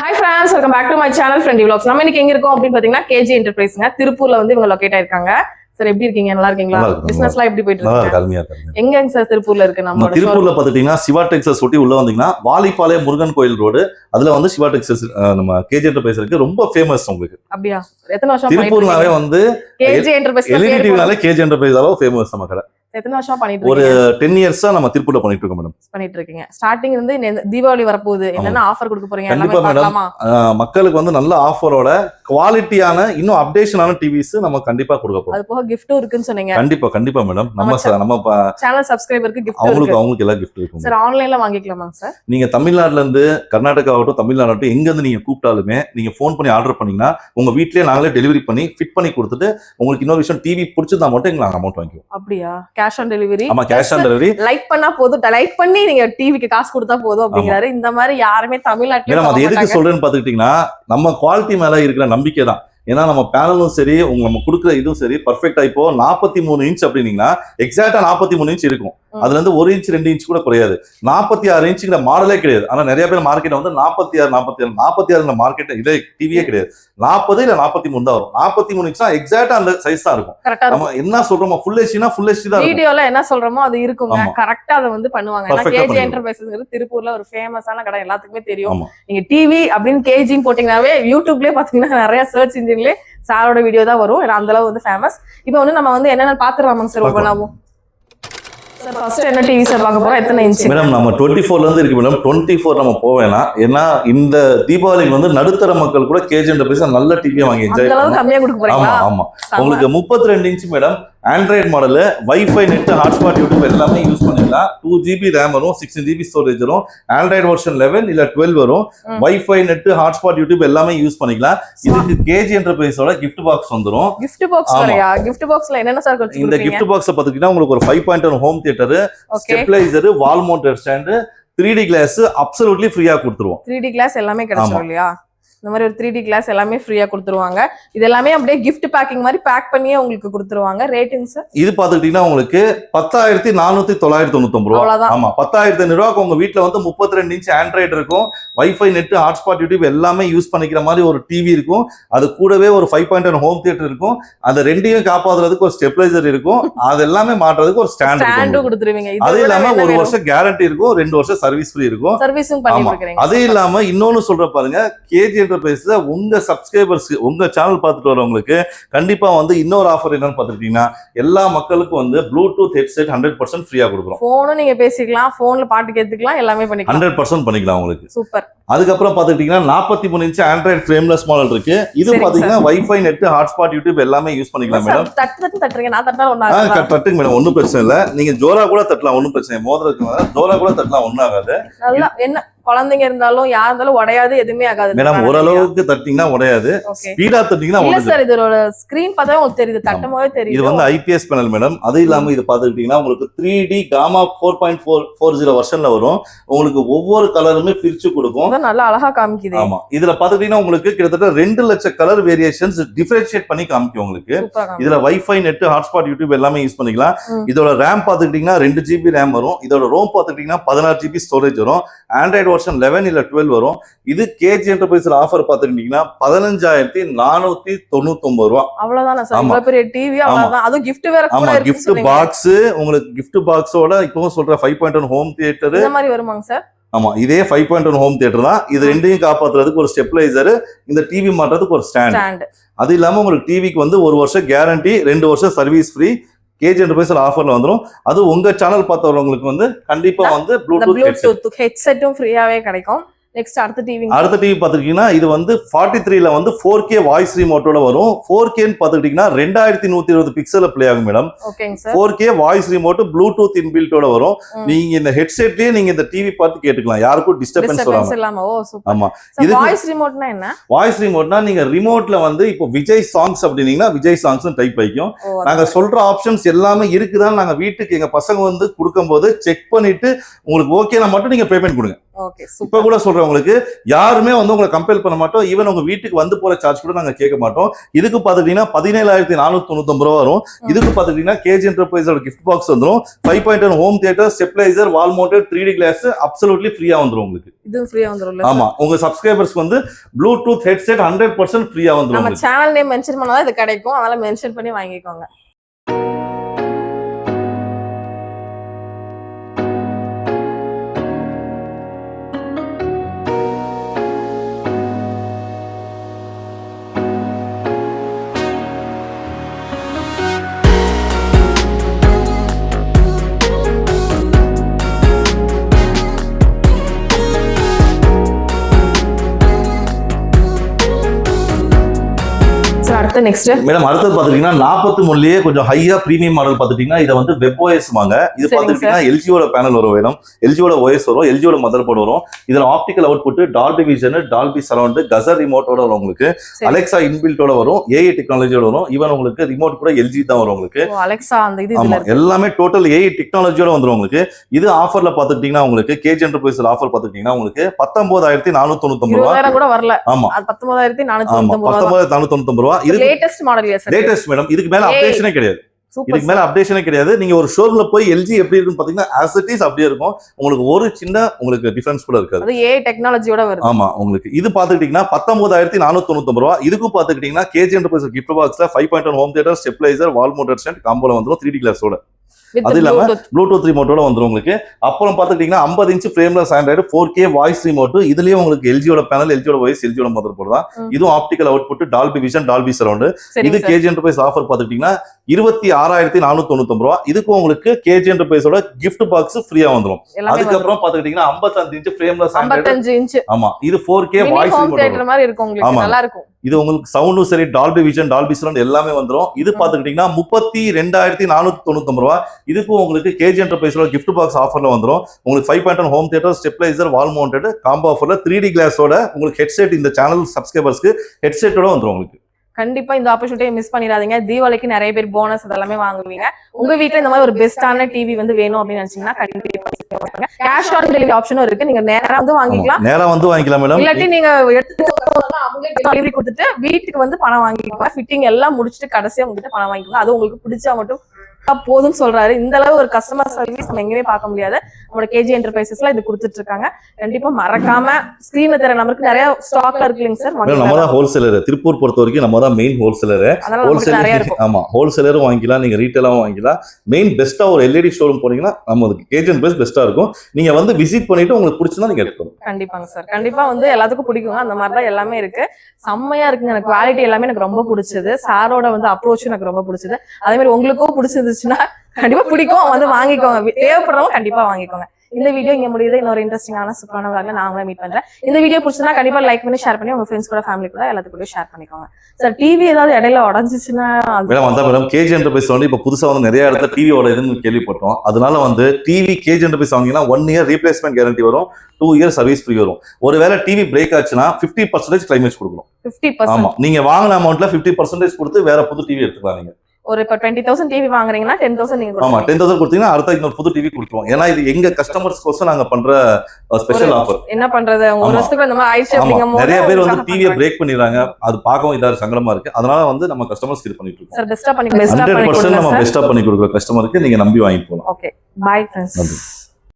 Hi friends welcome back to my channel friend vlogs. நம்ம இன்னைக்கு எங்க இருக்கோம் அப்படின்னு பாத்தீங்கன்னா கேஜி என்டர்பிரைஸ்ங்க திருப்பூர்ல வந்து இவங்க லொகேட் ஆயிருக்காங்க. சார் எப்படி இருக்கீங்க? நல்லா இருக்கீங்களா? இருக்கேன், பிசினஸ்லாம் எப்படி போயிட்டு இருக்கு? எங்கங்க சார் திருப்பூர்ல இருக்கு நம்ம? திருப்பூர்ல பாத்துட்டீங்கன்னா சிவா டெக்ஸஸ் ஒட்டி உள்ள வந்தீங்கன்னா வாலிப்பாளையம் முருகன் கோயில் ரோடு அதுல வந்து சிவா டெக்ஸஸ் நம்ம கேஜி என்டர்பிரைஸ் இருக்கு. ரொம்ப ஃபேமஸ் உங்களுக்கு. அப்படியா? எத்தனை வருஷம் திருப்பூர்னாவே வந்து கேஜி என்டர்பிரைஸ் எல்இடி டிவினாலே கேஜி என்டர்பிரைஸ் அளவு ஃபேமஸ் நம்ம கடை. எத்தனை வருஷம் பண்ணிட்டு ஒரு டென் இயர்ஸா நம்ம திருப்பூர்ல பண்ணிட்டு இருக்கோம் மேடம் பண்ணிட்டு இருக்கீங்க ஸ்டார்டிங் இருந்து தீபாவளி வரப்போகுது. என்னென்ன ஆஃபர் கொடுக்க போறீங்க? கண்டிப்பா அஹ், மக்களுக்கு வந்து நல்ல ஆஃபரோட குவாலிட்டியான இன்னும் அப்டேஷனான டிவிஸ் நம்ம கண்டிப்பா கொடுக்க போறோம். அது போக கிஃப்ட்டும் இருக்குன்னு சொன்னீங்க. கண்டிப்பா கண்டிப்பா மேடம் நம்ம நம்ம சேனல் சப்ஸ்கிரைபருக்கு கிஃப்ட் அவங்களுக்கு அவங்களுக்கு எல்லாம் கிஃப்ட் இருக்கும் சார் ஆன்லைன்ல வாங்கிக்கலாமாங்க சார் நீங்க தமிழ்நாட்டுல இருந்து கர்நாடகா ஆகட்டும் தமிழ்நாடு ஆகட்டும் எங்க இருந்து நீங்க கூப்பிட்டாலுமே நீங்க ஃபோன் பண்ணி ஆர்டர் பண்ணீங்கன்னா உங்க வீட்லயே நாங்களே டெலிவரி பண்ணி ஃபிட் பண்ணி கொடுத்துட்டு உங்களுக்கு இன்னொரு விஷயம் டிவி பிடிச்சிருந்தா மட்டும் எங்களுக்கு நாங்க அமௌண்ட் வாங்கிக்குவோம். அப்படியா? கேஷ் ஆன் டெலிவரி ஆமா கேஷ் ஆன் டெலிவரி லைக் பண்ணா போதும். லைக் பண்ணி நீங்க டிவிக்கு காசு கொடுத்தா போதும் அப்படிங்கிறாரு. இந்த மாதிரி யாருமே தமிழ்நாட்டுல சொல்ல எதுக்கு. சொல்றேன்னு பாத்துக்கிட்டீங்கன்னா நம்ம குவாலிட்டி மேல இருக்கிற நம்பிக்கை தான். ஏன்னா நம்ம பேனலும் சரி உங்க நம்ம கொடுக்குற இதுவும் சரி பர்ஃபெக்டா இப்போ நாற்பத்தி மூணு இன்ச் அப்படின்னீங்கன்னா எக்ஸாக்டா நாற்பத்தி மூணு இன்ச் இருக்கும். அதுல இருந்து ஒரு இன்ச் ரெண்டு இன்ச் கூட குறையாது. நாற்பத்தி ஆறு இன்ச்சுங்கிற மாடலே கிடையாது. ஆனா நிறைய பேர் மார்க்கெட் வந்து நாற்பத்தி ஆறு நாற்பத்தி ஆறு நாற்பத்தி ஆறு மார்க்கெட் இதே டிவியே கிடையாது. நாற்பது இல்ல நாற்பத்தி மூணு தான் வரும். நாற்பத்தி மூணு இன்ச்னா எக்ஸாக்டா அந்த சைஸ் தான் இருக்கும். இருக்கும். நம்ம என்ன சொல்றோமோ ஃபுல் ஹெச்டினா ஃபுல் ஹெச்டி தான் இருக்கும். வீடியோல என்ன சொல்றோமோ அது இருக்குங்க. ஆமா. கரெக்டா அதை வந்து பண்ணுவாங்க. கேஜி திருப்பூர்ல ஒரு ஃபேமஸான கடை. எல்லாத்துக்குமே தெரியும். நீங்க டிவி அப்படின்னு கேஜின்னு போட்டீங்கன்னாவே யூடியூப்லயே பாத்தீங்கன்னா நிறைய சர்ச் இன்ஜின்லயே சாரோட வீடியோ தான் வரும். ஏன்னா அந்த அளவு வந்து ஃபேமஸ் இப்போ வந்து நம்ம வந்து என்னென்ன பாத்துருவாங்க சார் ஒவ்வொன்றாவும் என்ன டிவி சார் பார்க்க போறோம்? எத்தனை இன்ச் மேடம் நம்ம டுவெண்ட்டி ஃபோர்ல இருந்து இருக்கு மேடம் டுவெண்ட்டி ஃபோர் நம்ம போவேனா ஏன்னா இந்த தீபாவளிக்கு வந்து நடுத்தர மக்கள் கூட கேஜி என்டர்பிரைஸ் நல்ல டிவியை வாங்கி என்ஜாய் அளவு கம்மியா கொடுக்க. உங்களுக்கு முப்பத்தி ரெண்டு inch madam android model wifi net hotspot YouTube எல்லாமே யூஸ் பண்ணிக்கலாம் டூ ஜிபி ரேம் வரும் சிக்ஸ்டின் ஜிபி ஸ்டோரேஜ் வரும். ஆண்ட்ராய்டு வெர்ஷன் லெவன் இல்ல டுவெல் வரும். வைஃபை நெட் ஹாட்ஸ்பாட் யூடியூப் எல்லாமே யூஸ் பண்ணிக்கலாம். இதுக்கு கேஜி என்டர்பிரைஸோட gift பாக்ஸ் வந்துரும். gift பாக்ஸ் gift பாக்ஸ்ல என்னென்ன சார் இந்த gift பாக்ஸ் பாத்துக்கிட்டீங்கன்னா உங்களுக்கு ஒரு five point one home theatre okay stabiliser wall mounted stand three D glass absolutely ஃப்ரீயா கொடுத்துருவோம். த்ரீ டி கிளாஸ் எல்லாமே கிடைச்சிரும் இல்லையா? இந்த மாதிரி ஒரு த்ரீ டி கிளாஸ் எல்லாமே ஃப்ரீயா கொடுத்துருவாங்க. இது எல்லாமே அப்படியே gift பேக்கிங் மாதிரி பேக் பண்ணியே உங்களுக்கு கொடுத்துருவாங்க. ரேட்டிங் சார் இது பாத்துக்கிட்டீங்கன்னா உங்களுக்கு பத்தாயிரத்தி நானூத்தி தொள்ளாயிரத்தி தொண்ணூத்தொம்பது ரூபா. ஆமா பத்தாயிரத்தி ஐநூறு ரூபாய்க்கு உங்க வீட்ல வந்து முப்பத்தி ரெண்டு இன்ச் ஆண்ட்ராய்டு இருக்கும். வைஃபை நெட் ஹாட்ஸ்பாட் யூடியூப் எல்லாமே யூஸ் பண்ணிக்கிற மாதிரி ஒரு டிவி இருக்கும். அது கூடவே ஒரு five point one home theatre இருக்கும். அந்த ரெண்டையும் காப்பாத்துறதுக்கு ஒரு ஸ்டெபிளைசர் இருக்கும். அது எல்லாமே மாட்டுறதுக்கு ஒரு ஸ்டாண்ட் கொடுத்துருவீங்க. அது இல்லாம ஒரு வருஷம் கேரண்டி இருக்கும். ரெண்டு வருஷம் சர்வீஸ் ஃப்ரீ இருக்கும். சர்வீஸும் பண்ணி அது இல்லாம இன்னொன்னு சொல்ற பாருங்க. கேஜி என்டர்பிரைஸ்ல உங்க சப்ஸ்கிரைபர்ஸ் உங்க சேனல் பார்த்துட்டு வரவங்களுக்கு கண்டிப்பா வந்து இன்னொரு ஆஃபர் என்னன்னு பாத்துக்கிட்டீங்கன்னா எல்லா மக்களுக்கும் வந்து ப்ளூடூத் ஹெட்செட் ஹண்ட்ரட் பர்சன்ட் ஃப்ரீயா கொடுக்குறோம். போனும் நீங்க பேசிக்கலாம் போன்ல பாட்டு கேட்டுக்கலாம் எல்லாமே பண்ணிக்கலாம். ஹண்ட்ரட் பர்சன்ட் பண்ணிக்கலாம் உங்களுக்கு. சூப்பர் அதுக்கப்புறம் பாத்துக்கிட்டீங்கன்னா நாற்பத்தி மூணு இன்ச் ஆண்ட்ராய்டு ஃப்ரேம்லெஸ் மாடல் இருக்கு. இது சரிங்க பாத்தீங்கன்னா வைஃபை நெட் ஹாட்ஸ்பாட் யூடியூப் எல்லாமே யூஸ் பண்ணிக்கலாம் மேடம் நான் தட்டுங்க மேடம் ஒன்றும் பிரச்சனை இல்லை. நீங்க ஜோரா கூட தட்டலாம் ஒன்றும் பிரச்சனை. மோதிரத்துக்கு ஜோரா கூட தட்டலாம் ஒன்றும் ஆகாது. என்ன குழந்தைங்க இருந்தாலும் யார் இருந்தாலும் உடையாது எதுவுமே ஆகாது. மேடம் ஓரளவுக்கு தட்டிங்கன்னா உடையாது. ஸ்பீடா தட்டிங்கன்னா இல்ல சார் இதோட ஸ்கிரீன் பார்த்தா உங்களுக்கு தெரியுது தட்டும் போதே இது வந்து ஐபிஎஸ் பேனல் மேடம் அது இல்லாம இது பாத்துக்கிட்டீங்கன்னா உங்களுக்கு three D comma four point four four zero வருஷன்ல வரும். உங்களுக்கு ஒவ்வொரு கலருமே பிரிச்சு கொடுக்கும். நல்லா அழகா காமிக்குது. ஆமா. இதுல பாத்துக்கிட்டீங்கன்னா உங்களுக்கு கிட்டத்தட்ட ரெண்டு லட்சம் கலர் வேரியேஷன்ஸ் டிஃபரன்ஷியேட் பண்ணி காமிக்கும் உங்களுக்கு. இதுல வைஃபை நெட் ஹாட்ஸ்பாட் யூடியூப் எல்லாமே யூஸ் பண்ணிக்கலாம். இதோட ரேம் பாத்துக்கிட்டீங்கன்னா ரெண்டு ஜிபி ரேம் வரும். இதோட ரோம் பாத்துக்கிட்டீங்கன்னா பதினாறு ஜிபி ஸ்டோரேஜ் வரும். ஆண்ட்ராய்டு வெர்ஷன் லெவன் இல்ல டுவெல் வரும். இது கேஜி என்டர்பிரைஸ்ல ஆஃபர் பாத்துக்கிட்டீங்கன்னா பதினஞ்சாயிரத்தி நானூத்தி தொண்ணூத்தி ஒன்பது ரூபா. அவ்வளவுதானா ஆமா. பெரிய டிவி அவ்வளவுதான். அதுவும் gift வேற ஆமா கிஃப்ட். பாக்ஸ் உங்களுக்கு கிஃப்ட் பாக்ஸோட இப்பவும் சொல்ற five point one home theatre இந்த மாதிரி வருமாங்க சார் ஆமா இதே five point one home theatre தான். இது ரெண்டையும் காப்பாத்துறதுக்கு ஒரு ஸ்டெபிளைசர் இந்த டிவி மாட்டுறதுக்கு ஒரு ஸ்டாண்ட் அது இல்லாம உங்களுக்கு டிவிக்கு வந்து ஒரு வருஷம் கேரண்டி ரெண்டு வருஷம் சர்வீஸ் ஃப்ரீ கேஜி என்டர்பிரைஸ்ல ஆஃபர்ல வந்துரும் அது உங்க சேனல் பார்த்தவங்களுக்கு வந்து கண்டிப்பா வந்து. ப்ளூடூத் ஹெட்செட்டும் ஃப்ரீயாவே கிடைக்கும் நெக்ஸ்ட் அடுத்த டிவி அடுத்த டிவி பார்த்துக்கிட்டீங்கன்னா இது வந்து ஃபார்ட்டி த்ரீல வந்து ஃபோர் கே வாய்ஸ் ரிமோட்டோட வரும். ஃபோர் கேன்னு பார்த்துக்கிட்டீங்கன்னா ரெண்டாயிரத்தி நூத்தி இருபது பிக்சல்ல ப்ளே ஆகும் madam four K voice remote Bluetooth இன்பில்ட்டோட வரும். நீங்க இந்த ஹெட்செட்லயே நீங்க இந்த டிவி பார்த்து கேட்டுக்கலாம். யாருக்கும் டிஸ்டர்பன்ஸ் டிஸ்டர்பன்ஸ் வராம. இல்லாம. ஓ சூப்பர் ஆமா. இதுக்கு- வாய்ஸ் ரிமோட்னா என்ன? வாய்ஸ் ரிமோட்னா நீங்க ரிமோட்ல வந்து இப்போ விஜய் சாங்ஸ் அப்படின்னீங்கன்னா விஜய் சாங்ஸ் டைப் வைக்கும். நாங்க சொல்ற ஆப்ஷன்ஸ் எல்லாமே இருக்குதான்னு நாங்க வீட்டுக்கு எங்க பசங்க வந்து கொடுக்கும்போது செக் பண்ணிட்டு உங்களுக்கு ஓகேனா மட்டும் நீங்க பேமெண்ட் கொடுங்க. இப்ப கூட சொல்றேன் உங்களுக்கு யாருமே வந்து உங்களை கம்பேர் பண்ண மாட்டோம். ஈவன் உங்க வீட்டுக்கு வந்து போற சார்ஜ் கூட நாங்க கேட்க மாட்டோம். இதுக்கு பாத்துக்கிட்டீங்கன்னா பதினேழாயிரத்தி நானூத்தி தொண்ணூத்தி ரூபா வரும். இதுக்கு பாத்துக்கிட்டீங்கன்னா கேஜி என்டர்பிரைஸோட கிஃப்ட் பாக்ஸ் வந்துரும். Five point home theatre stabiliser wall mounted three D glass absolutely ஃப்ரீயா வந்துரும் உங்களுக்கு. இதுவும் ஃப்ரீயா வந்துரும்ல ஆமா. உங்க சப்ஸ்கிரைபர்ஸ்க்கு வந்து ப்ளூடூத் ஹெட்செட் ஹண்ட்ரட் பர்சன்ட் ஃப்ரீயா வந்துரும் நம்ம உங்களுக்கு. சேனல் நேம் மென்ஷன் பண்ணாதான் இது கிடைக்கும். அதனால மென்ஷன் பண்ணி வாங்கிக்கோங்க. அடுத்து நெக்ஸ்ட் மேடம் அடுத்தது பாத்துட்டீங்கன்னா நாற்பத்தி மூணுலயே கொஞ்சம் ஹையா பிரீமியம் மாடல் பாத்துட்டீங்கன்னா இதை வந்து வெப் ஓஎஸ் வாங்க. இது பாத்துட்டீங்கன்னா எல்ஜியோட பேனல் வரும் வேணும் எல்ஜியோட ஓஎஸ் வரும் எல்ஜியோட மதர் போர்டு வரும். இதுல optical output Dolby vision Dolby surround கசர் ரிமோட்டோட வரும் உங்களுக்கு. அலெக்சா இன்பில்ட்டோட வரும் ஏஐ டெக்னாலஜியோட வரும். ஈவன் உங்களுக்கு ரிமோட் கூட எல்ஜி தான் வரும் உங்களுக்கு. அலெக்சா அந்த இது ஆமா எல்லாமே டோட்டல் ஏஐ டெக்னாலஜியோட வந்துரும் உங்களுக்கு. இது ஆஃபர்ல பாத்துக்கிட்டீங்கன்னா உங்களுக்கு கேஜ் என்டர்பிரைஸ் ஆஃபர் பாத்துக்கிட்டீங்கன்னா உங்களுக்கு பத்தொன்பதாயிரத்தி நானூத்தி தொண்ணூத்தி ரூபா. இருபதாயிரம் கூட வரல. ஆமா. பத்தொன்பதாயிரத்தி நானூத்தி தொண்ணூத்தி ரூபா பத்தொன்பதாயிரத்தி நானூத்தி தொண்ணூத்தி ரூபா. இது லேட்டஸ்ட் மாடல் லேட்டஸ்ட் மேடம் இதுக்கு மேல. அப்டேஷனே கிடையாது. இதுக்கு மேல அப்டேஷனே கிடையாது. நீங்க ஒரு ஷோரூம்ல போய் எல்ஜி எப்படி இருக்குன்னு பாத்தீங்கன்னா ஆஸ் இட் இஸ் அப்படியே இருக்கும். உங்களுக்கு ஒரு சின்ன உங்களுக்கு டிஃபரன்ஸ் கூட இருக்காது. அது ஏ டெக்னாலஜியோட வருது. ஆமா உங்களுக்கு. இது பாத்துக்கிட்டீங்கன்னா பத்தொன்பதாயிரத்தி நானூத்தி தொண்ணூத்தி ரூபா. இதுக்கும் பாத்துக்கிட்டீங்கன்னா கேஜி என்டர்பிரைஸ் கிஃப்ட் பாக்ஸ்ல five point one home theatre stabiliser wall motor stand காம்போல வந்துரும் த்ரீ டி கிளாஸோட அது இல்லாம. ப்ளூடூத் ரிமோட்டோட வந்துரும் உங்களுக்கு. அப்புறம் பாத்துக்கிட்டீங்கன்னா ஐம்பது inch frameless android four K voice remote இதுலயும் உங்களுக்கு எல்ஜியோட பேனல் எல்ஜியோட வாய்ஸ் எல்ஜியோட மதர் போர்டு தான். இதுவும் optical output Dolby vision Dolby surround இது கேஜி என்டர்பிரைஸ் ஆஃபர் பாத்துக்கிட்டீங்கன்னா இருபத்தி ஆறாயிரத்தி நானூத்தி தொண்ணூத்தி ரூபா. இதுக்கு உங்களுக்கு கேஜி என்டர்பிரைஸோட gift பாக்ஸ் ஃப்ரீயா வந்துரும். அதுக்கப்புறம் பாத்துக்கிட்டீங்கன்னா ஐம்பத்தஞ்சு இன்ச் ஆண்ட்ராய்டு ஐம்பத்தஞ்சு இன்ச் ஆமா இது ஃபோர் கே வாய்ஸ் மாதிரி இருக்கும் ஆமா. நல்லா இருக்கும் இது உங்களுக்கு சவுண்டும் சரி டால்பி விஷன் டால்பி சரௌண்ட் எல்லாமே வந்துரும். இது. பாத்துக்கிட்டீங்கன்னா முப்பத்தி ரெண்டாயிரத்தி நானூத்தி தொண்ணூத்தி ரூபா. இதுக்கும் உங்களுக்கு கேஜி என்டர்பிரைஸோட gift பாக்ஸ் ஆஃபர்ல வந்துரும். உங்களுக்கு five point home theatre stabiliser wall mounted combo ஆஃபர்ல த்ரீ டி கிளாஸோட உங்களுக்கு ஹெட்செட் இந்த சேனல் சப்ஸ்கிரைபர்ஸ்க்கு ஹெட்செட்டோட வந்துரும் உங்களுக்கு. கண்டிப்பா இந்த ஆப்பர்ச்சுனிட்டியை மிஸ் பண்ணிடாதீங்க. தீபாவளிக்கு நிறைய பேர் போனஸ் அதெல்லாமே வாங்குவீங்க. உங்க வீட்ல இந்த மாதிரி ஒரு பெஸ்டான டிவி வந்து வேணும் அப்படின்னு நினைச்சீங்கன்னா கண்டிப்பா கேஷ் ஆன் டெலிவரி ஆப்ஷனும் இருக்கு. நீங்க நேரா வந்து வாங்கிக்கலாம். நேரா வந்து வாங்கிக்கலாம் மேடம் இல்லாட்டி நீங்க அவங்களே டெலிவரி கொடுத்துட்டு வீட்டுக்கு வந்து பணம் வாங்கிக்கோங்க. ஃபிட்டிங் எல்லாம் முடிச்சுட்டு கடைசியா உங்ககிட்ட பணம் வாங்கிக்கோங்க. அது உங்களுக்கு பிடிச்சா மட்டும் போதும் சொல்றாரு. இந்த அளவு ஒரு கஸ்டமர் சர்வீஸ் நம்ம எங்கேயுமே பார்க்க முடியாது. நம்மளோட கேஜி என்டர்பிரைசஸ்ல இது கொடுத்துட்டு இருக்காங்க கண்டிப்பா மறக்காம ஸ்கிரீன்ல தெரிய நம்பருக்கு நிறைய ஸ்டாக்ல இருக்கு இல்லைங்க சார் நம்ம தான் ஹோல்சேலர் திருப்பூர் பொறுத்த வரைக்கும் நம்ம தான் மெயின் ஹோல்சேலர் ஹோல்சேலர் ஆமா ஹோல்சேலரும் வாங்கிக்கலாம். நீங்க ரீட்டைலாவும் வாங்கிக்கலாம். மெயின் பெஸ்ட்டா ஒரு எல்இடி ஷோரூம் போனீங்கன்னா நம்ம கேஜன் பிளஸ் பெஸ்ட்டா இருக்கும். நீங்க வந்து விசிட் பண்ணிட்டு உங்களுக்கு பிடிச்சிருந்தா நீங்க எடுக்கணும் கண்டிப்பாங்க சார். கண்டிப்பா வந்து எல்லாத்துக்கும் பிடிக்குங்க. அந்த மாதிரி தான் எல்லாமே இருக்கு. செம்மையா இருக்குங்க. எனக்கு குவாலிட்டி எல்லாமே எனக்கு ரொம்ப பிடிச்சது. சாரோட வந்து அப்ரோச் எனக்கு ரொம்ப பிடிச்சது. அதே மாதிரி உங்களுக்கும் பிடிச்சிருந்துச்சுன்னா கண்டிப்பா பிடிக்கும். வந்து வாங்கிக்கோங்க. தேவைப்படுறவங்க கண்டிப்பா வாங்கிக்கோங்க. இந்த வீடியோ இங்க முடியுது. இன்னொரு இன்ட்ரெஸ்டிங்கான சூப்பரான vlogல நான் உங்களை மீட் பண்றேன். இந்த வீடியோ பிடிச்சதுன்னா கண்டிப்பா லைக் பண்ணி ஷேர் பண்ணி உங்க ஃப்ரெண்ட்ஸ் கூட ஃபேமிலி கூட எல்லாத்துக்கூட ஷேர் பண்ணிக்கோங்க. சார் டிவி ஏதாவது இடையில உடஞ்சிச்சுன்னா மேடம் அதான் மேடம் கேஜ் என்டர்பிரைஸ் வந்து இப்போ புதுசா வந்து நிறைய இடத்துல டிவியோட இதுன்னு கேள்விப்பட்டோம். அதனால வந்து டிவி கேஜ் என்டர்பிரைஸ் வாங்கினா ஒன் இயர் ரீப்ளேஸ்மெண்ட் கேரண்டி வரும். டூ இயர் சர்வீஸ் ஃப்ரீ வரும். ஒருவேளை டிவி பிரேக் ஆச்சுன்னா ஃபிஃப்டி பர்சன்டேஜ் கிளைமேஜ் கொடுக்கணும். 50% ஆமா. நீங்க வாங்கின அமௌண்ட்ல ஃபிஃப்டி பர்சன்டேஜ் கொடுத்து வேற புது டிவி எடுத்துக்கலாம் நீங்க ஒரு இப்ப டுவெண்ட்டி தௌசண்ட் டிவி வாங்குறீங்கன்னா டென் தௌசண்ட் நீங்க ஆமா. டென் தௌசண்ட் கொடுத்தீங்கன்னா அடுத்த இன்னொரு புது டிவி கொடுத்துருவோம் ஏன்னா இது எங்க கஸ்டமர்ஸ் கோசம் நாங்க பண்ற ஸ்பெஷல் ஆஃபர் என்ன பண்றது? ஒரு. வருஷத்துக்கு இந்த மாதிரி ஆயிடுச்சு அப்படிங்கும் நிறைய பேர் வந்து டிவியை பிரேக் பண்ணிடுறாங்க. அது பார்க்கவும் இதா சங்கடமா இருக்கு. அதனால வந்து நம்ம கஸ்டமர்ஸ் இது பண்ணிட்டு இருக்கோம். சார் பெஸ்டா பண்ணி பெஸ்டா ஹண்ட்ரட் பண்ணி பர்சன்ட் கொடுங்க நம்ம பெஸ்டா பண்ணி கொடுக்குற கஸ்டமருக்கு நீங்க நம்பி வாங்கி போகலாம். Okay bye friends